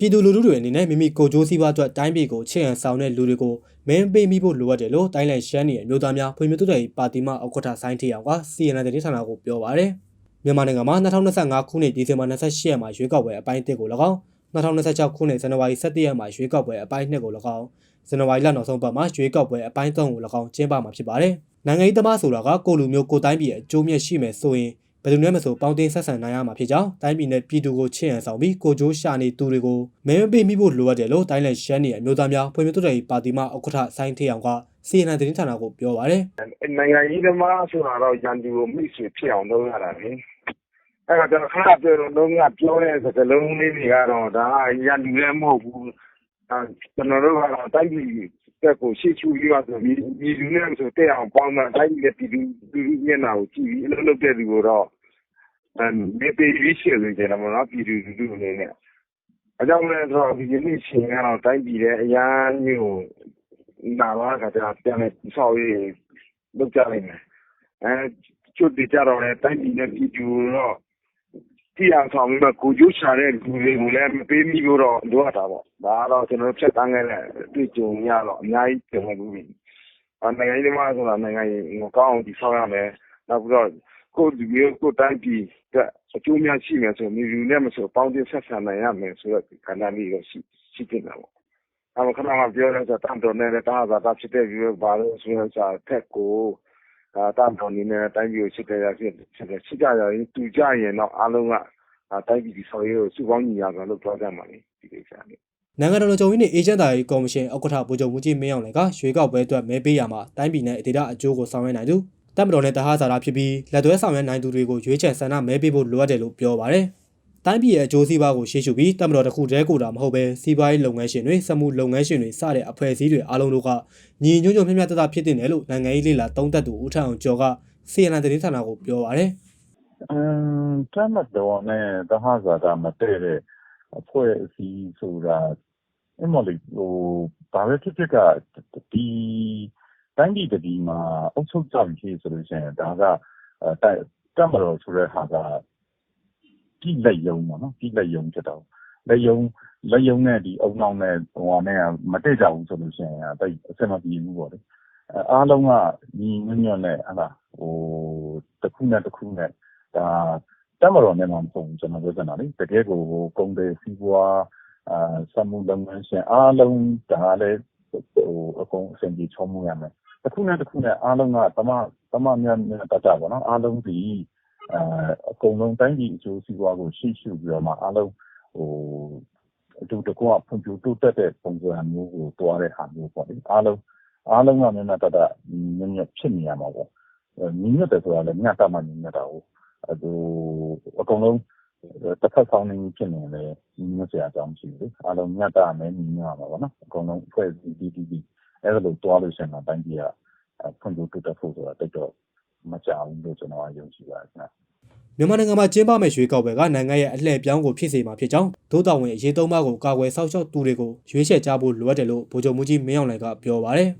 ပြည်သူလူထုတွေအနေနဲ့မိမိကိုယ်ကျိုးစည်းပွားအတွက်တိုင်းပြည်ကိုချစ်ရန်ဆောင်တဲ့လူတွေကိုမင်းပေးမိဖို့လိုအပ်တယ်လို့တိုင်းလန်ရှမ်းပြည်အမျိုးသားများဖွံ့ဖြိုးတိုးတက်ရေးပါတီမှဥက္ကဋ္ဌဆိုင်းထေအောင်က CNN သတင်းဌာနကိုပြောပါရယ်မြန်မာနိုင်ငံမှာ2025ခုနှစ်ဒီဇင်ဘာ28ရက်မှာရွေးကောက်ပွဲအပိုင်း1ကို၎င်း2026ခုနှစ်ဇန်နဝါရီ17ရက်မှာရွေးကောက်ပွဲအပိုင်း2ကို၎င်းဇန်နဝါရီလနောက်ဆုံးပတ်မှာရွေးကောက်ပွဲအပိုင်း3ကို၎င်းကျင်းပမှာဖြစ်ပါတယ်နိုင်ငံရေးသမားဆိုတာကကိုလူမျိုးကိုတိုင်းပြည်အကျိုးမြတ်ရှိမယ်ဆိုရင် ဘယ်သူနဲ့မဆိုပေါင်းတင်ဆက်ဆံနိုင်ရမှာဖြစ်ကြောင်းတိုင်းပြည်နဲ့ပြည်သူကိုချစ်ရန်ဆောင်ပြီးကိုကြိုးရှာနေသူတွေကိုမဲမပေးမိဖို့လိုအပ်တယ်လို့တိုင်းလက်ရှမ်းနေအမျိုးသားများဖွံ့ဖြိုးတိုးတက်ရေးပါတီမှဥက္ကဋ္ဌဆိုင်းထေအောင်က CNN သတင်းဌာနကိုပြောပါရယ်နိုင်ငံရေးသမားဆိုတာတော့ရန်သူကိုမိတ်ဆွေဖြစ်အောင်လုပ်ရတာလေအဲ့တော့ကျွန်တော်ခဏပြောတော့လုံးဝပြောတဲ့စကားလုံးလေးတွေကတော့ဒါရန်သူလည်းမဟုတ်ဘူးအဲကျွန်တော်တို့ကတော့တိုက်ပြီး တက်ကိုရှေ့ချူပြီးတော့ဆိုပြီးဒီလူနဲ့ဆိုတက်အောင်ပေါင်းမှတိုက်ပြီးပြည်သူပြည်သူမျက်နှာကိုကြည့်ပြီးအလုပ်လုပ်တဲ့လူကိုတော့အဲမေပေးပြီးရှေ့လို့ကျတော့မနော်ပြည်သူလူထုအနေနဲ့အကြောင်းလဲဆိုတော့ဒီနေ့ရှင်ကတော့တိုက်ပြီးတဲ့အရန်မျိုးနာလာကတည်းကပြန်နေဆောက်ရေးလုပ်ကြနိုင်တယ်အဲကျွတ်တကြတော့လဲတိုက်ပြီးတဲ့ပြည်သူတော့ ကြည့်အောင်ဆောင်ပြီးတော့ကိုကျိုးချတဲ့လူတွေကိုလည်းမပေးမိလို့တော့လိုအပ်တာပေါ့ဒါကတော့ကျွန်တော်ဖြတ်တန်းခဲ့တဲ့အတွေ့အကြုံရတော့အများကြီးပြန်ဝင်ပြီးအနိုင်ငံရေးမှာဆိုတာနိုင်ငံရေးကောင်းအောင်ဒီဆောက်ရမယ်နောက်ပြီးတော့ကိုဒီမျိုးကိုတိုင်းပြည်ကအကျိုးများရှိမယ်ဆိုမျိုးလူနဲ့မဆိုပေါင်းတင်ဆက်ဆံနိုင်ရမယ်ဆိုတော့ကဏ္ဍလေးတော့ရှိရှိနေတာပေါ့အမခဏမှပြောလဲဆိုတန်တော်နဲ့တာသာတာဖြစ်တဲ့ပြီးဘာလို့ဆိုရစားထက်ကို အာတန်တော်နေနဲ့တိုင်းပြည်ကိုရှိတဲ့ရဖြစ်ဖြစ်တယ်ရှိကြရရင်တူကြရင်တော့အားလုံးကတိုင်းပြည်ဒီဆော်ရေးကိုစုပေါင်းညီရစွာလုပ်သွားကြမှာလေဒီကိစ္စလေးနိုင်ငံတော်လုံခြုံရေးနှင့်အေဂျင့်တာရေးကော်မရှင်ဥက္ကဋ္ဌဗိုလ်ချုပ်မှုကြီးမင်းအောင်လှိုင်ကရွေးကောက်ပွဲအတွက်မဲပေးရမှာတိုင်းပြည်နဲ့ဒေသအကျိုးကိုဆောင်ရွက်နိုင်သူတပ်မတော်နဲ့တဟဇာတာဖြစ်ပြီးလက်တွဲဆောင်ရွက်နိုင်သူတွေကိုရွေးချယ်ဆန္ဒမဲပေးဖို့လိုအပ်တယ်လို့ပြောပါရယ် တိုင်းပြည်ရဲ့အကျိုးစီးပွားကိုရှေ့ရှုပြီးတပ်မတော်တစ်ခုတည်းကိုတာမဟုတ်ပဲစီးပွားရေးလုပ်ငန်းရှင်တွေစက်မှုလုပ်ငန်းရှင်တွေစတဲ့အဖွဲ့အစည်းတွေအားလုံးတို့ကညီညွတ်ညွတ်မျှမျှတတဖြစ်တင်တယ်လို့နိုင်ငံရေးလေလာသုံးသပ်သူဦးထအောင်ကျော်က CNN သတင်းဌာနကိုပြောပါရယ်အမ်တမတော်နဲ့တဟဇာတာမတည့်တဲ့အဖွဲ့အစည်းဆိုတာအမလေးဟိုဘာပဲဖြစ်ဖြစ်ကဒီတိုင်းပြည်တည်မှာအုပ်ချုပ်ကြပြီဆိုလို့ရှိရင်ဒါကတမတော်ဆိုတဲ့ဟာက ဒီလက်ယုံပေါ့နော်ဒီလက်ယုံဖြစ်တော့လက်ယုံလက်ယုံနဲ့ဒီအုံနောက်နဲ့ဟိုဟာနဲ့မတည့်ကြဘူးဆိုလို့ရှိရင်အဲ့အစမပြေဘူးပေါ့လေအားလုံးကညီညွတ်ညွတ်နဲ့ဟလာဟိုတစ်ခုနဲ့တစ်ခုနဲ့ဒါတက်မတော်နဲ့မှမဟုတ်ဘူးကျွန်တော်ပြောချင်တာလေတကယ်ကိုကုံတယ်စီးပွားအာစမှုလုပ်ငန်းရှင်အားလုံးဒါလည်းဟိုအကုန်အဆင်ပြေချုံးမှုရမယ်တစ်ခုနဲ့တစ်ခုနဲ့အားလုံးကတမတမများများတတ်တာပေါ့နော်အားလုံးဒီ အာအကုန်လုံးတိုင်းပြည်အကျိုးစီးပွားကိုရှိရှိပြီးတော့မှအားလုံးဟိုအတူတကွဖွံ့ဖြိုးတိုးတက်တဲ့ပုံစံမျိုးကိုတွားတဲ့ဟာမျိုးပေါ့လေအားလုံးအားလုံးကမျက်နှာတတညညဖြစ်နေရမှာပေါ့ညီညွတ်တယ်ဆိုတာလည်းညတမှညီညွတ်တာကိုအဲဟိုအကုန်လုံးတစ်ဖက်ဆောင်နေဖြစ်နေတယ်ညီညွတ်စရာအကြောင်းမရှိဘူးလေအားလုံးညတမယ်ညီညွတ်ရမှာပေါ့နော်အကုန်လုံးအဖွဲ့အစည်းတီးတီးတီးအဲလိုတွားလို့ရှိရင်တော့တိုင်းပြည်ကဖွံ့ဖြိုးတိုးတက်ဖို့ဆိုတာတိတ်တော့ မကြောက်ဘူးလို့ကျွန်တော်ယုံကြည်ပါတယ်ခင်ဗျမြန်မာနိုင်ငံမှာကျင်းပမယ့်ရွေးကောက်ပွဲကနိုင်ငံရဲ့အလှည့်ပြောင်းကိုဖြစ်စေမှာဖြစ်ကြောင်းဒို့တော်ဝင်အရေးသုံးပါးကိုကာကွယ်စောင့်ရှောက်သူတွေကိုရွေးချယ်ကြဖို့လိုအပ်တယ်လို့ဗိုလ်ချုပ်မှုကြီးမင်းအောင်လှိုင်ကပြောပါရယ်